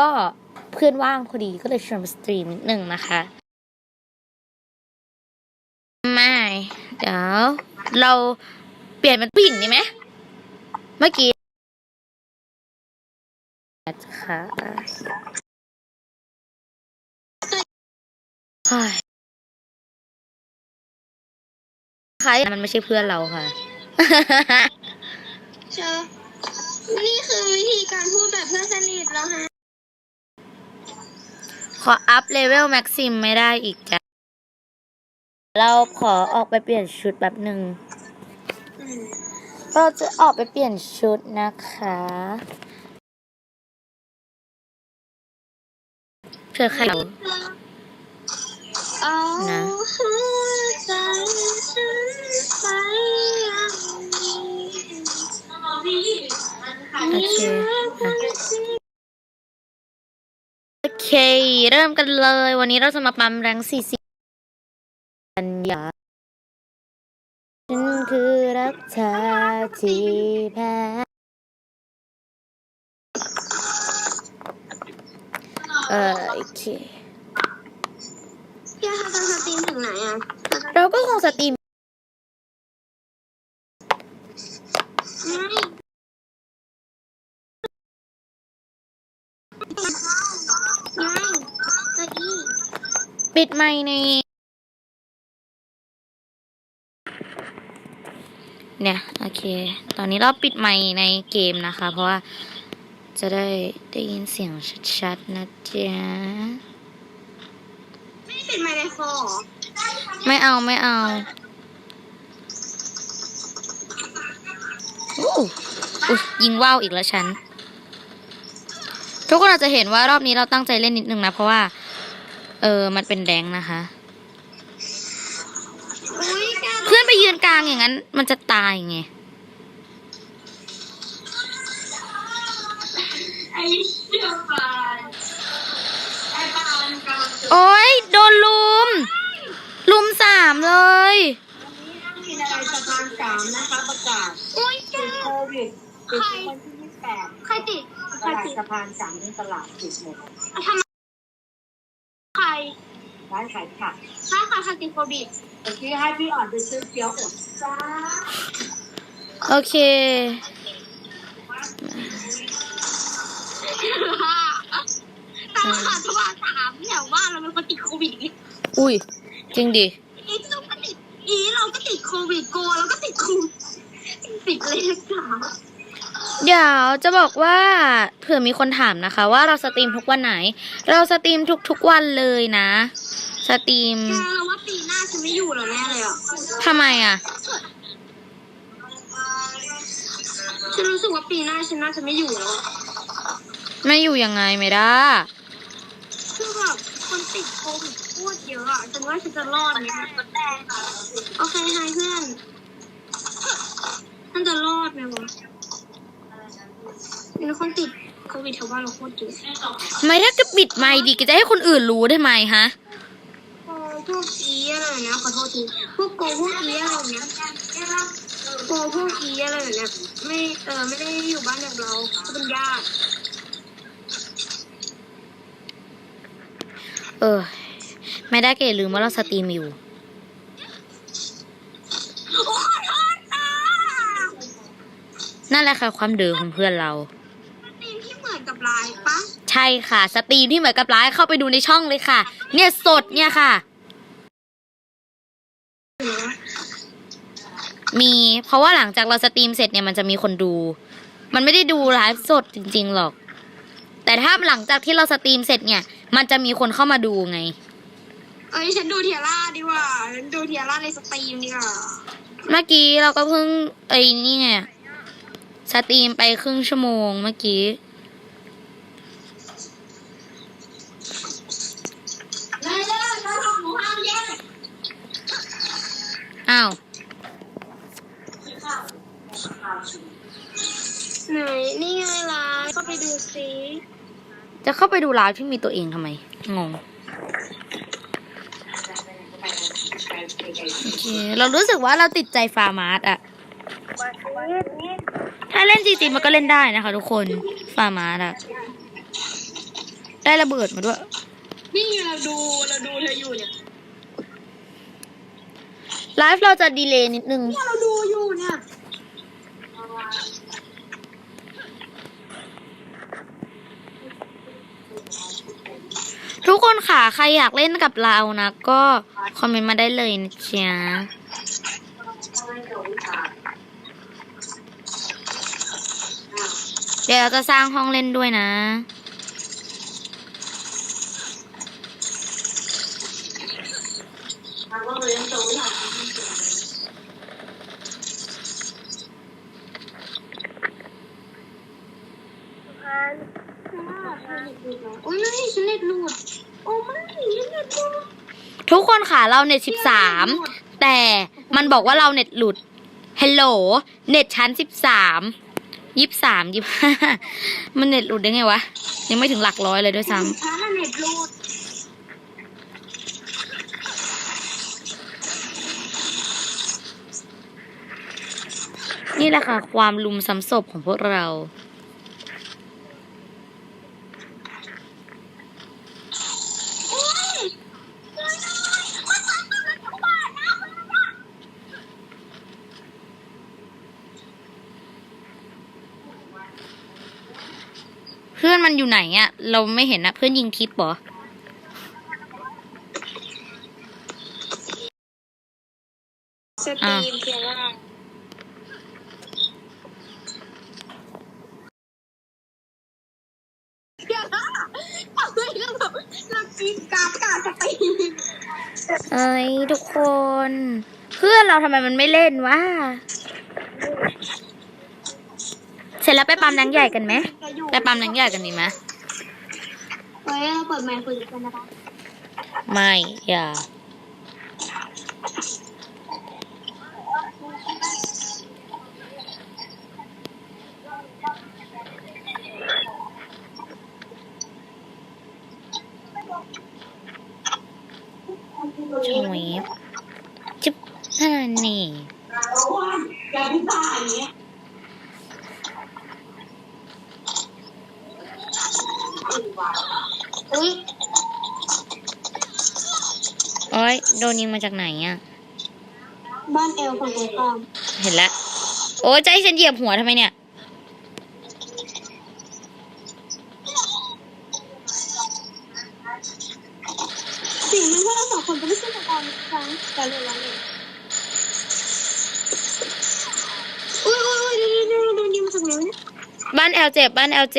ก็เพื่อนว่างพอดีก็เลยชวนมาสตรีมนิดนึงนะคะไม่เดี๋ยวเราเปลี่ยนเป็นผู้หญิงดีไหมเมื่อกี้ค่ะใครมันไม่ใช่เพื่อนเราค่ะเชอนี่คือวิธีการพูดแบบเพื่อนสนิทแล้วฮะ ออัพเลเวลแม็กซิมไม่ได้อีกจ้ะ เราขอออกไปเปลี่ยนชุดแบบหนึ่ง เราจะออกไปเปลี่ยนชุดนะคะเพื่อใครรู้เอานะหัวใจฉันไปอย่างนี้โอเค เค เริ่มกันเลย วันนี้เราจะมาปั๊มแรงสี่สิบปัญญาฉันคือรักเธอที่แพ้เออโอเคพี่คะจะสตรีมถึงไหนอะ เราก็คงสตรีมไม่ไม่ตะกี้ ปิดไมค์ในเนี่ยโอเค ตอนนี้เราปิดไมค์ในเกมนะคะ เพราะว่าจะได้ได้ยินเสียงชัดๆนะจ๊ะไม่ได้เป็นไมค์ในคอเหรอไม่เอาไม่เอาอู้อุ๊ยยิงว่าวอีกแล้วฉัน ทุกคนอาจจะเห็นว่ารอบนี้เราตั้งใจเล่นนิดนึงนะ เพราะว่า เออ มันเป็นแดงค์นะคะอุ้ยแกเพื่อนไปยืนกลางอย่างนั้น มันจะตายไงไอ้เชี่ยปานไอ้ปานกำลังโอ๊ยโดนลุม ลุมสามเลยที่ในสะพานสามนะคะประกาศอุ้ยแกติดโควิดติดวันที่ยี่สิบแปดใครติดตใครลาดติดสะพานสามที่ตลาดติดหมดทำไมใคร ร้านขายผักถ้าใครใครติดโควิดเมื่อกี้ให้พี่อ่อนไปซื้อเกี๊ยวอดจ้าโอเคตลาดสะพานสามเนี่ยว่าเราเป็นคนติดโควิดอีกอุ้ยจริงดิอีเราก็ติดอีเราก็ติดโควิดโกเราก็ติดโควิดติดเลขสาม เดี๋ยวจะบอกว่าเผื่อมีคนถามนะคะ ว่าเราสตรีมทุกวันไหน เราสตรีมทุกๆวันเลยนะ สตรีมแกเราว่าปีหน้าฉันไม่อยู่แล้วแน่เลยอะทำไมอะ ฉันรู้สึกว่าปีหน้าฉันน่าจะไม่อยู่แล้วอะไม่อยู่ยังไงไม่ได้ คือแบบคนติดโควิดโคตรเยอะอะฉันว่าฉันจะรอดไหมคะโอเคไฮเพื่อนฉันจะรอดไหมวะ มีคนติดโควิดแถวบ้านเราโคตรเยอะไม่ถ้าก็ปิดไม่ดีก็จะให้คนอื่นรู้ได้ไหมฮะเออพวกอีอะไรแบบเนี้ยขอโทษทีพวกโกพวกอีอะไรแบบเนี้ยโกพวกอีอะไรแบบเนี้ยไม่เออไม่ได้อยู่บ้านแบบเราเขาเป็นญาติเออ ไม่ได้ก็อย่าลืมว่าเราสตรีมอยู่โอ้ขอโทษค่ะนั่นแหละค่ะความเดือของเพื่อนเราตีมที่ เหมือนกับลายปะใช่ค่ะ สตรีมที่เหมือนกับไลฟ์เข้าไปดูในช่องเลยค่ะ เนี่ยสดเนี่ยค่ะ มีเพราะว่าหลังจากเราสตรีมเสร็จเนี่ยมันจะมีคนดู มันไม่ได้ดูไลฟ์สดจริง ๆหรอก แต่ถ้าหลังจากที่เราสตรีมเสร็จเนี่ย มันจะมีคนเข้ามาดูไง เอ้ยฉันดูเทียร่าดีกว่าฉันดูเทียร่าในสตรีมดีกว่าเมื่อกี้เราก็เพิ่งไอ้นี่ไงสตรีมไปครึ่งชั่วโมงเมื่อกี้ ได้เลยเราทำหมูห้ามแยก อ้าว ไหนนี่ไงล่ะก็ไปดูซิจะเข้าไปดูไลฟ์ที่มีตัวเองทำไม งง โอเค เรารู้สึกว่าเราติดใจฟาร์มาร์ตอะถ้าเล่นจริงๆมันก็เล่นได้นะคะทุกคน ฟาร์มาร์ตอะได้ระเบิดมาด้วย นี่ไงเราดูเราดูเธออยู่เนี่ย ไลฟ์เราจะดีเลย์นิดนึง เนี่ยเราดูอยู่เนี่ย ทุกคนค่ะ ใครอยากเล่นกับเรานะ ก็คอมเมนต์มาได้เลยนะจ๊ะเดี๋ยวเราจะสร้างห้องเล่นด้วยนะโอ้ยไม่ฉันเน็ตหลุดโอ้ไม่ฉันเน็ตหลุดทุกคนค่ะเราเน็ตสิบสามแต่มันบอกว่าเราเน็ตหลุดฮัลโหลเน็ตชั้นสิบสามยี่สามยี่ห้ามันเน็ตหลุดได้ไงวะ ยังไม่ถึงหลักร้อยเลยด้วยซ้ฉันน่ะเน็ตหลุดำนี่แหละค่ะ ความลุมซ้ำศพของพวกเรา พื่อนมันอยู่ไหนอะเราไม่เห็นนะเพื่อนยิงทิปเหรอสตรีมเพียงว่าเดี๋ยวนะเอาไว้แล้วแบบเราจีนกราฟกาสตรีมเอ้ยทุกคน เพื่อนเราทำไมมันไม่เล่นวะ เสร็จแล้วไปปั๊มนังใหญ่กันไหมไปปั๊มนังใหญ่กันดีไหมเฮ้ยเราเปิดไมค์คุยกันนะคะไม่อย่าชวยบจุ๊บนั่นนี่ อย่าพิพากอย่างเงี้ยอุ้ยโอ้ยโดนยิงมาจากไหนอะ บ้านเอลฝั่งตรงข้ามเห็นแล้วโอ้ยใจฉันเหยียบหัวทำไมเนี่ย สิ่งมันว่าเราสองคนจะไม่ใช่ตะกอนครั้งแต่เลยละเลยอุ้ยอุ้ยอุ้ยเดี๋ยวเดี๋ยวเดี๋ยวโดนยิงมาจากไหนวะเนี่ย บ้านแอลเจ็บบ้านแอลเจ็บ